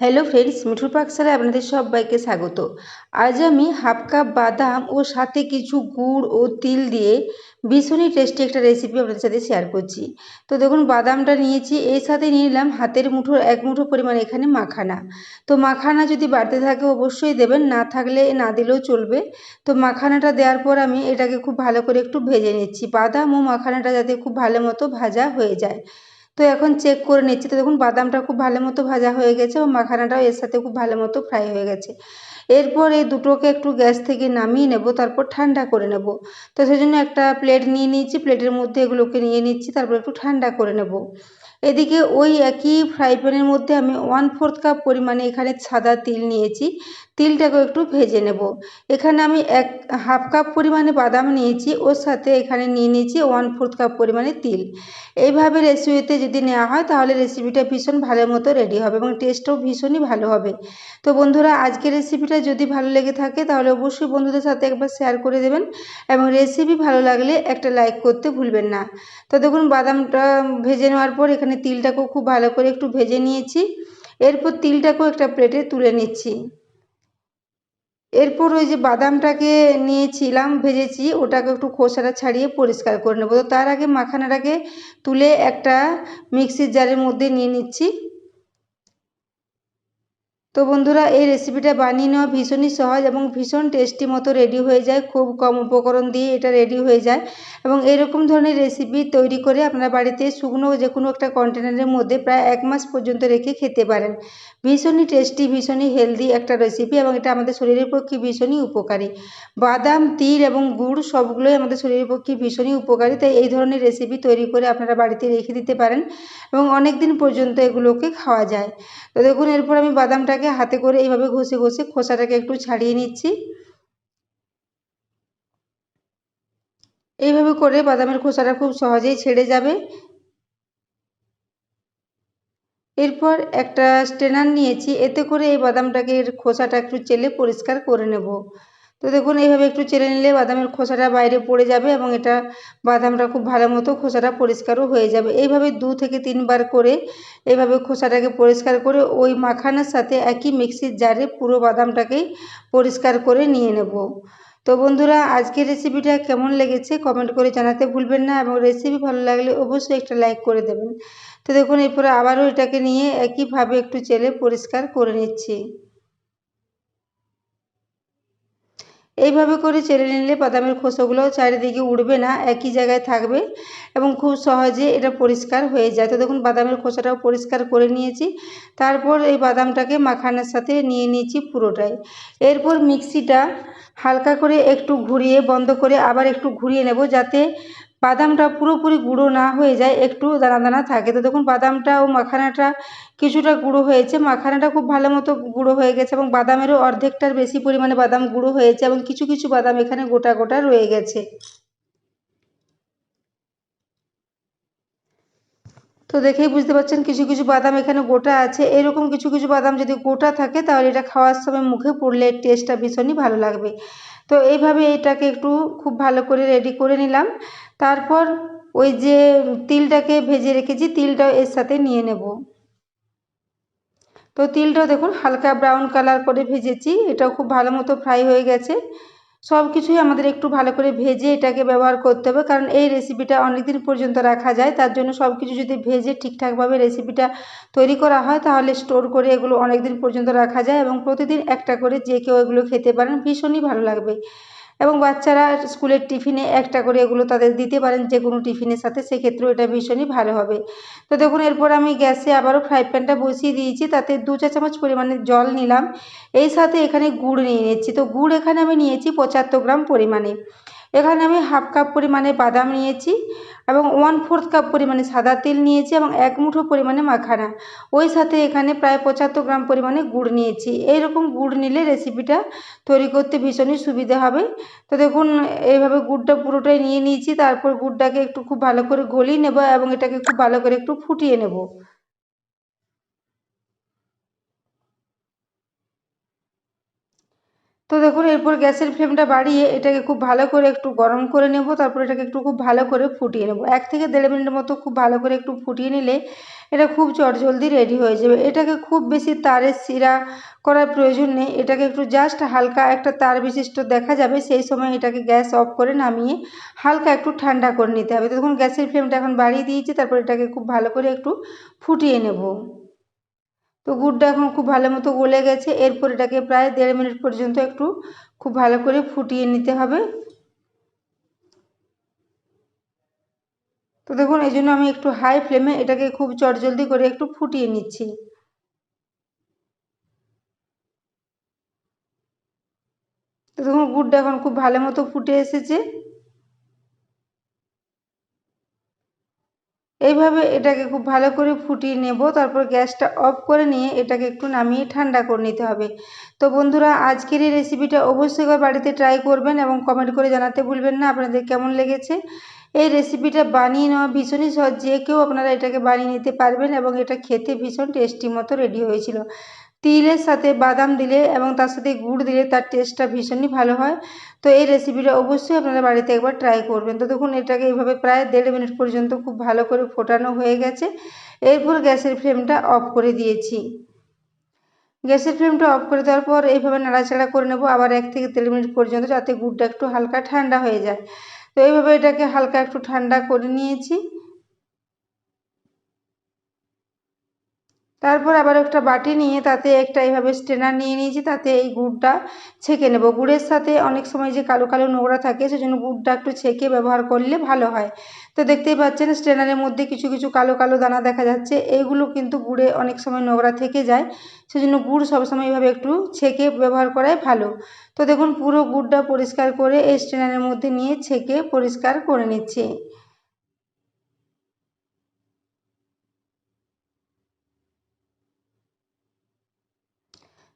Hello friends মিঠুর পাকশালায় আপনাদের সবাইকে স্বাগত। আজ আমি হাফ কাপ বাদাম ও সাথে কিছু গুড় ও তিল দিয়ে ভীষণই টেস্টি একটা রেসিপি আপনাদের সাথে শেয়ার করছি। তো দেখুন, বাদামটা নিয়েছি, এর সাথে নিয়ে নিলাম হাতের মুঠো এক মুঠো পরিমাণ এখানে মাখানা। তো মাখানা যদি বাড়তে থাকে অবশ্যই দেবেন, না থাকলে না দিলেও চলবে। তো মাখানাটা দেওয়ার পর আমি এটাকে খুব ভালো করে একটু ভেজে নিচ্ছি। বাদাম ও মাখানাটা যাতে খুব ভালো মতো ভাজা হয়ে যায়। তো এখন চেক করে নিচ্ছি। তো দেখুন, বাদামটা খুব ভালো মতো ভাজা হয়ে গেছে এবং মাখানাটাও এর সাথে খুব ভালো মতো ফ্রাই হয়ে গেছে। এরপর এই দুটোকে একটু গ্যাস থেকে নামিয়ে নেব, তারপর ঠান্ডা করে নেব। তো সেই জন্য একটা প্লেট নিয়ে নিয়েছি প্লেটের মধ্যে এগুলোকে নিয়ে নিচ্ছি, তারপর একটু ঠান্ডা করে নেব। এদিকে ওই একই ফ্রাই প্যানের মধ্যে আমি ওয়ান ফোর্থ কাপ পরিমাণে এখানে সাদা তিল নিয়েছি। তিলটাকেও একটু ভেজে নেব। এখানে আমি এক, হাফ কাপ পরিমাণে বাদাম নিয়েছি, ওর সাথে এখানে নিয়ে নিয়েছি ওয়ান ফোর্থ কাপ পরিমাণে তিল। এইভাবে রেসিপিতে যদি নেওয়া হয়, তাহলে রেসিপিটা ভীষণ ভালো মতো রেডি হবে এবং টেস্টও ভীষণই ভালো হবে। তো বন্ধুরা, আজকের রেসিপিটা যদি ভালো লেগে থাকে, তাহলে অবশ্যই বন্ধুদের সাথে একবার শেয়ার করে দেবেন এবং রেসিপি ভালো লাগলে একটা লাইক করতে ভুলবেন না। তো দেখুন, বাদামটা ভেজে নেওয়ার পর এখানে তিলটাকেও খুব ভালো করে একটু ভেজে নিয়েছি। এরপর তিলটাকেও একটা প্লেটে তুলে নিচ্ছি। এরপর ওই যে বাদামটাকে নিয়েছিলাম, ভেজেছি, ওটাকে একটু খোসাটা ছাড়িয়ে পরিষ্কার করে নেব। তো তার আগে মাখানাটাকে তুলে একটা মিক্সির জারের মধ্যে নিয়ে নিচ্ছি। তো বন্ধুরা, এই রেসিপিটা বানিয়ে নেওয়া ভীষণই সহজ এবং ভীষণ টেস্টি মতো রেডি হয়ে যায়। খুব কম উপকরণ দিয়ে এটা রেডি হয়ে যায় এবং এরকম ধরনের রেসিপি তৈরি করে আপনারা বাড়িতে শুকনো যে কোনো একটা কন্টেনারের মধ্যে প্রায় এক মাস পর্যন্ত রেখে খেতে পারেন। ভীষণই টেস্টি ভীষণই হেলদি একটা রেসিপি এবং এটা আমাদের শরীরের পক্ষে ভীষণই উপকারী। বাদাম, তিল এবং গুড় সবগুলোই আমাদের শরীরের পক্ষে ভীষণই উপকারী। তাই এই ধরনের রেসিপি তৈরি করে আপনারা বাড়িতে রেখে দিতে পারেন এবং অনেক দিন পর্যন্ত এগুলোকে খাওয়া যায়। তো দেখুন, এরপর আমি বাদামটাকে হাতে করে এইভাবে ঘষে ঘষে খোসাটাকে একটু ছাড়িয়ে নিচ্ছি। এইভাবে করে বাদামের খোসাটা খুব সহজেই ছেড়ে যাবে। এরপর একটা স্ট্রেনার নিয়েছি, এতে করে এই বাদামটাকে খোসাটা একটু চেলে পরিষ্কার করে নেব। তো দেখুন, এইভাবে একটু চেলে নিলে বাদামের খোসাটা বাইরে পড়ে যাবে এবং এটা বাদামটা খুব ভালো মতো খোসাটা পরিষ্কারও হয়ে যাবে। এইভাবে দু থেকে তিনবার করে এইভাবে খোসাটাকে পরিষ্কার করে ওই মাখানার সাথে একই মিক্সির জারে পুরো বাদামটাকেই পরিষ্কার করে নিয়ে নেব। তো বন্ধুরা, আজকের রেসিপিটা কেমন লেগেছে কমেন্ট করে জানাতে ভুলবেন না এবং রেসিপি ভালো লাগলে অবশ্যই একটা লাইক করে দেবেন। তো দেখুন, এরপরে আবারও এটাকে নিয়ে একইভাবে একটু চেলে পরিষ্কার করে নিচ্ছি। এইভাবে করে চেলে নিলে বাদামের খোসাগুলো চারিদিকে উঠবে না, একই জায়গায় থাকবে এবং খুব সহজে এটা পরিষ্কার হয়ে যায়। তো দেখুন, বাদামের খোসাটাও পরিষ্কার করে নিয়েছি। তারপর এই বাদামটাকে মাখানের সাথে নিয়ে নিয়েছি পুরোটাই। এরপর মিক্সিটা হালকা করে একটু ঘুরিয়ে বন্ধ করে আবার একটু ঘুরিয়ে নেব যাতে বাদামটা পুরোপুরি গুঁড়ো না হয়ে যায়, একটু দানা দানা থাকে। তো দেখুন, বাদামটা ও মাখানাটা কিছুটা গুঁড়ো হয়েছে। মাখানাটা খুব ভালো মতো গুঁড়ো হয়ে গেছে এবং বাদামেরও অর্ধেকটার বেশি পরিমাণে বাদাম গুঁড়ো হয়েছে এবং কিছু কিছু বাদাম এখানে গোটা গোটা রয়ে গেছে। তো দেখেই বুঝতে পারছেন কিছু কিছু বাদাম এখানে গোটা আছে। এরকম কিছু কিছু বাদাম যদি গোটা থাকে তাহলে এটা খাওয়ার সময় মুখে পড়লে টেস্টটা ভীষণই ভালো লাগবে। তো এইভাবে এটাকে একটু খুব ভালো করে রেডি করে নিলাম। তারপর ওই যে তিলটাকে ভেজে রেখেছি, তিলটাও এর সাথে নিয়ে নেব। তো তিলটাও দেখুন হালকা ব্রাউন কালার করে ভেজেছি, এটাও খুব ভালো মতো ফ্রাই হয়ে গেছে। সব কিছুই আমাদের একটু ভালো করে ভেজে এটাকে ব্যবহার করতে হবে। কারণ এই রেসিপিটা অনেক দিন পর্যন্ত রাখা যায়। তার জন্য সব কিছু যদি ভেজে ঠিকঠাকভাবে রেসিপিটা তৈরি করা হয়, তাহলে স্টোর করে এগুলো অনেক দিন পর্যন্ত রাখা যায় এবং প্রতিদিন একটা করে যে কেউ এগুলো খেতে পারেন, ভীষণই ভালো লাগবে। এবং বাচ্চারা স্কুলের টিফিনে একটা করে এগুলো তাদের দিতে পারেন যে কোনো টিফিনের সাথে, সেক্ষেত্রেও এটা ভীষণই ভালো হবে। তো দেখুন, এরপর আমি গ্যাসে আবারও ফ্রাই প্যানটা বসিয়ে দিয়েছি, তাতে দু চা চামচ পরিমাণে জল নিলাম। এই সাথে এখানে গুড় নিয়ে নিচ্ছি। তো গুড় এখানে আমি নিয়েছি পঁচাত্তর গ্রাম পরিমাণে। এখানে আমি হাফ কাপ পরিমাণে বাদাম নিয়েছি এবং ওয়ান ফোর্থ কাপ পরিমাণে সাদা তেল নিয়েছি এবং এক মুঠো পরিমাণে মাখানা। ওই সাথে এখানে প্রায় পঁচাত্তর গ্রাম পরিমাণে গুড় নিয়েছি। এইরকম গুড় নিলে রেসিপিটা তৈরি করতে ভীষণই সুবিধে হবে। তো দেখুন, এইভাবে গুড়টা পুরোটাই নিয়ে নিয়েছি, তারপর গুড়টাকে একটু খুব ভালো করে গলিয়ে নেব এবং এটাকে খুব ভালো করে একটু ফুটিয়ে নেব। তো দেখুন, এরপর গ্যাসের ফ্লেমটা বাড়িয়ে এটাকে খুব ভালো করে একটু গরম করে নেব। তারপর এটাকে একটু খুব ভালো করে ফুটিয়ে নেব। এক থেকে দেড় মিনিটের মতো খুব ভালো করে একটু ফুটিয়ে নিলে এটা খুব চটজলদি রেডি হয়ে যাবে। এটাকে খুব বেশি তারের শিরা করার প্রয়োজন নেই। এটাকে একটু জাস্ট হালকা একটা তার বিশিষ্ট দেখা যাবে। সেই সময় এটাকে গ্যাস অফ করে নামিয়ে হালকা একটু ঠান্ডা করে নিতে হবে। তো দেখুন, গ্যাসের ফ্লেমটা এখন বাড়িয়ে দিয়েছি। তারপর এটাকে খুব ভালো করে একটু ফুটিয়ে নেব। তো গুড়টা এখন খুব ভালো মতো গলে গেছে। এরপর এটাকে প্রায় দেড় মিনিট পর্যন্ত একটু খুব ভালো করে ফুটিয়ে নিতে হবে। তো দেখুন, এই জন্য আমি একটু হাই ফ্লেমে এটাকে খুব চটজলদি করে একটু ফুটিয়ে নিচ্ছি। তো দেখুন, গুড়টা এখন খুব ভালো মতো ফুটে এসেছে। এইভাবে এটাকে খুব ভালো করে ফুটিয়ে নেব, তারপর গ্যাসটা অফ করে নিয়ে এটাকে একটু নামিয়ে ঠান্ডা করে নিতে হবে। তো বন্ধুরা, আজকের এই রেসিপিটা অবশ্যই বাড়িতে ট্রাই করবেন এবং কমেন্ট করে জানাতে ভুলবেন না। আপনাদের কেমন লেগেছে? এই রেসিপিটা বানিয়ে নেওয়া ভীষণই সহজ, যে কেউ আপনারা এটাকে বানিয়ে নিতে পারবেন এবং এটা খেতে ভীষণ টেস্টি মতো রেডি হয়েছিল। তিলের সাথে বাদাম দিলে এবং তার সাথে গুড় দিলে তার টেস্টটা ভীষণই ভালো হয়। তো এই রেসিপিটা অবশ্যই আপনারা বাড়িতে একবার ট্রাই করবেন। তো দেখুন, এটাকে এইভাবে প্রায় দেড় মিনিট পর্যন্ত খুব ভালো করে ফোটানো হয়ে গেছে। এরপর গ্যাসের ফ্লেমটা অফ করে দিয়েছি। গ্যাসের ফ্লেমটা অফ করে দেওয়ার পর এইভাবে নাড়াচাড়া করে নেব আবার এক থেকে দেড় মিনিট পর্যন্ত যাতে গুড়টা একটু হালকা ঠান্ডা হয়ে যায়। তো এইভাবে এটাকে হালকা একটু ঠান্ডা করে নিয়েছি। তারপর আবার একটা বাটি নিয়ে তাতে একটা এইভাবে স্ট্রেনার নিয়ে নিয়েছি, তাতে এই গুড়টা ছেঁকে নেব। গুড়ের সাথে অনেক সময় যে কালো কালো নোংরা থাকে সেজন্য গুড়টা একটু ছেঁকে ব্যবহার করলে ভালো হয়। তো দেখতেই পাচ্ছেন স্ট্রেনারের মধ্যে কিছু কিছু কালো কালো দানা দেখা যাচ্ছে এইগুলো কিন্তু গুড়ে অনেক সময় নোংরা থেকে যায়, সেজন্য গুড় সবসময় এইভাবে একটু ছেঁকে ব্যবহার করাই ভালো। তো দেখুন পুরো গুড়টা পরিষ্কার করে এই স্ট্রেনারের মধ্যে নিয়ে ছেঁকে পরিষ্কার করে নিচ্ছি।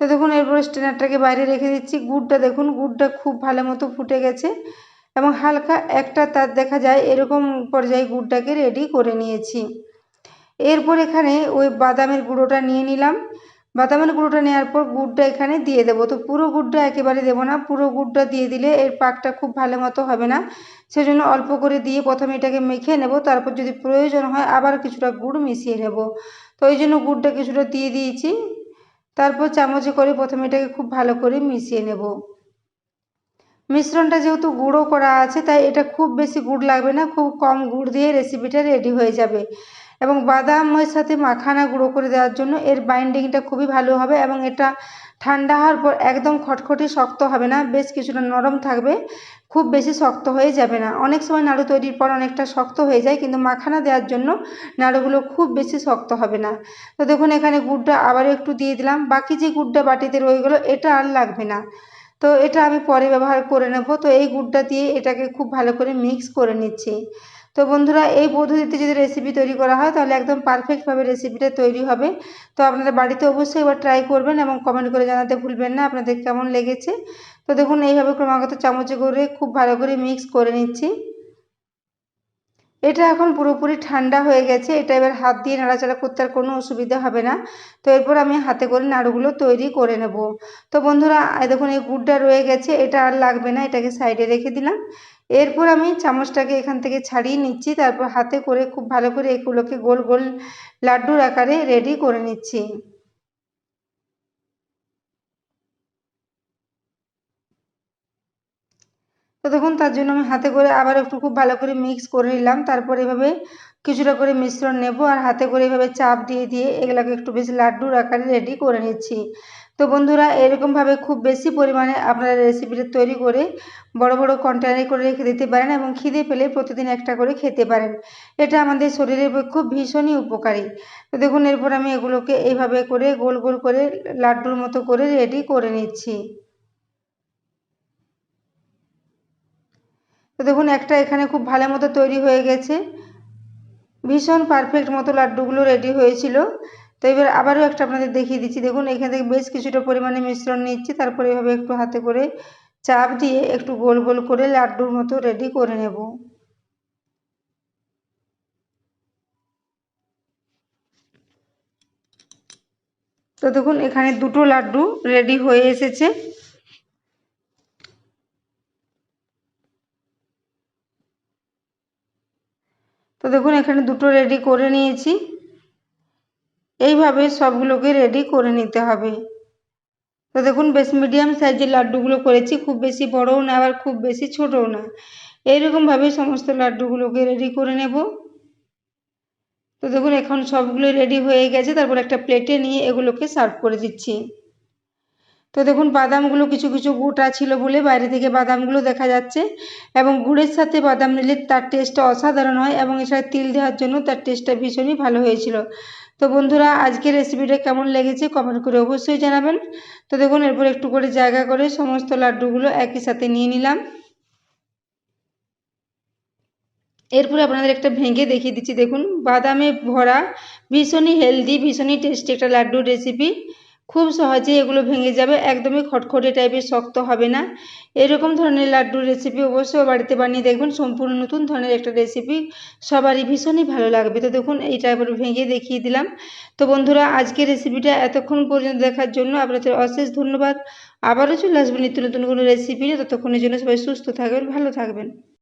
তো দেখুন, এরপরে স্ট্রেনারটাকে বাইরে রেখে দিচ্ছি। গুড়টা দেখুন, গুড়টা খুব ভালো মতো ফুটে গেছে এবং হালকা একটা তার দেখা যায়, এরকম পর্যায়ে গুড়টাকে রেডি করে নিয়েছি। এরপর এখানে ওই বাদামের গুঁড়োটা নিয়ে নিলাম। বাদামের গুঁড়োটা নেওয়ার পর গুড়টা এখানে দিয়ে দেবো। তো পুরো গুড়টা একেবারে দেবো না, পুরো গুড়টা দিয়ে দিলে এর পাকটা খুব ভালো মতো হবে না। সেজন্য অল্প করে দিয়ে প্রথমে এটাকে মেখে নেব। তারপর যদি প্রয়োজন হয় আবার কিছুটা গুড় মিশিয়ে নেব। তো ওই জন্য গুড়টা কিছুটা দিয়ে দিয়েছি। তারপর চামচে করে প্রথমে এটাকে খুব ভালো করে মিশিয়ে নেব। মিশ্রণটা যেহেতু গুঁড়ো করা আছে, তাই এটা খুব বেশি গুড় লাগবে না, খুব কম গুড় দিয়ে রেসিপিটা রেডি হয়ে যাবে। এবং বাদামের সাথে মাখানা গুঁড়ো করে দেওয়ার জন্য এর বাইন্ডিংটা খুবই ভালো হবে এবং এটা ঠান্ডা হওয়ার পর একদম খটখটে শক্ত হবে না, বেশ কিছুটা নরম থাকবে। খুব বেশি শক্ত হয়ে যাবে না। অনেক সময় নাড়ু তৈরির পর অনেকটা শক্ত হয়ে যায়, কিন্তু মাখানা দেওয়ার জন্য নাড়ুগুলো খুব বেশি শক্ত হবে না। তো দেখুন, এখানে গুড়টা আবারও একটু দিয়ে দিলাম। বাকি যে গুড়টা বাটিতে রয়ে গেলো এটা আর লাগবে না। তো এটা আমি পরে ব্যবহার করে নেব। তো এই গুড়টা দিয়ে এটাকে খুব ভালো করে মিক্স করে নিচ্ছি। তো বন্ধুরা, এই পদ্ধতিতে যদি রেসিপি তৈরি করা হয়, তাহলে একদম পারফেক্টভাবে রেসিপিটা তৈরি হবে। তো আপনারা বাড়িতে অবশ্যই এবার ট্রাই করবেন এবং কমেন্ট করে জানাতে ভুলবেন না। আপনাদের কেমন লেগেছে? তো দেখুন, এইভাবে ক্রমাগত চামচে করে খুব ভালো করে মিক্স করে নিচ্ছি। এটা এখন পুরোপুরি ঠান্ডা হয়ে গেছে। এটা এবার হাত দিয়ে নাড়াচাড়া করতে আর কোনো অসুবিধা হবে না। তো এরপর আমি হাতে করে নাড়ুগুলো তৈরি করে নেব। তো বন্ধুরা দেখুন, এই গুড়টা রয়ে গেছে। এটা আর লাগবে না, এটাকে সাইডে রেখে দিলাম। এরপর আমি চামচটাকে এখান থেকে ছাড়িয়ে নিচ্ছি। তারপর হাতে করে খুব ভালো করে এগুলোকে গোল গোল লাড্ডুর আকারে রেডি করে নিচ্ছি। দেখুন, তার জন্য আমি হাতে করে আবার একটু খুব ভালো করে মিক্স করে নিলাম। তারপর এভাবে কিছুটা করে মিশ্রণ নেব আর হাতে করে এভাবে চাপ দিয়ে দিয়ে এগুলোকে একটু বেশি লাড্ডুর আকারে রেডি করে নিচ্ছি। তো বন্ধুরা এরকমভাবে খুব বেশি পরিমাণে আপনারা রেসিপিটা তৈরি করে বড় বড় কন্টেনারে করে রেখে দিতে পারেন এবং খিদে পেলে প্রতিদিন একটা করে খেতে পারেন। এটা আমাদের শরীরের পক্ষে ভীষণই উপকারী। তো দেখুন, এরপর আমি এগুলোকে এইভাবে করে গোল গোল করে লাড্ডুর মতো করে রেডি করে নিচ্ছি। তো দেখুন, একটা এখানে খুব ভালো মতো তৈরি হয়ে গেছে। ভীষণ পারফেক্ট মতো লাড্ডুগুলো রেডি হয়েছিল। তো এবার আবারও একটা আপনাদের দেখিয়ে দিচ্ছি। দেখুন, এখান থেকে বেশ কিছুটা পরিমাণে মিশ্রণ নিচ্ছি। তারপরে এভাবে একটু হাতে করে চাপ দিয়ে একটু গোল গোল করে লাড্ডুর মতো রেডি করে নেব। তো দেখুন, এখানে দুটো লাড্ডু রেডি হয়ে এসেছে। দেখুন, এখানে দুটো রেডি করে নিয়েছি। এইভাবে সবগুলোকে রেডি করে নিতে হবে। তো দেখুন, বেশ মিডিয়াম সাইজের লাড্ডুগুলো করেছি, খুব বেশি বড়ও না, আবার খুব বেশি ছোটও না। এইরকমভাবে সমস্ত লাড্ডুগুলোকে রেডি করে নেব। তো দেখুন, এখন সবগুলো রেডি হয়ে গেছে, তারপর একটা প্লেটে নিয়ে এগুলোকে সার্ভ করে দিচ্ছি। তো দেখুন, বাদামগুলো কিছু কিছু গোটা ছিল বলে বাইরে থেকে বাদামগুলো দেখা যাচ্ছে এবং গুড়ের সাথে বাদাম নিলে তার টেস্টটা অসাধারণ হয় এবং এছাড়া তিল দেওয়ার জন্য তার টেস্টটা ভীষণই ভালো হয়েছিল। তো বন্ধুরা, আজকের রেসিপিটা কেমন লেগেছে কমেন্ট করে অবশ্যই জানাবেন। তো দেখুন, এরপর একটু করে জায়গা করে সমস্ত লাড্ডুগুলো একই সাথে নিয়ে নিলাম। এরপরে আপনাদের একটা ভেঙে দেখিয়ে দিচ্ছি। দেখুন, বাদামে ভরা ভীষণই হেলদি ভীষণই টেস্টি একটা লাড্ডুর রেসিপি খুব সহজেই এগুলো ভেঙে যাবে, একদমই খটখটে টাইপের শক্ত হবে না। এরকম ধরনের লাড্ডুর রেসিপি অবশ্যই বাড়িতে বানিয়ে দেখবেন, সম্পূর্ণ নতুন ধরনের একটা রেসিপি সবারই ভীষণই ভালো লাগবে। তো দেখুন এইটা এবার ভেঙে দেখিয়ে দিলাম। তো বন্ধুরা, আজকের রেসিপিটা এতক্ষণ পর্যন্ত দেখার জন্য আপনাদের অশেষ ধন্যবাদ। আবারও চলে আসবেন নিত্য নতুন কোনো রেসিপি নিয়ে। ততক্ষণের জন্য সবাই সুস্থ থাকবেন, ভালো থাকবেন।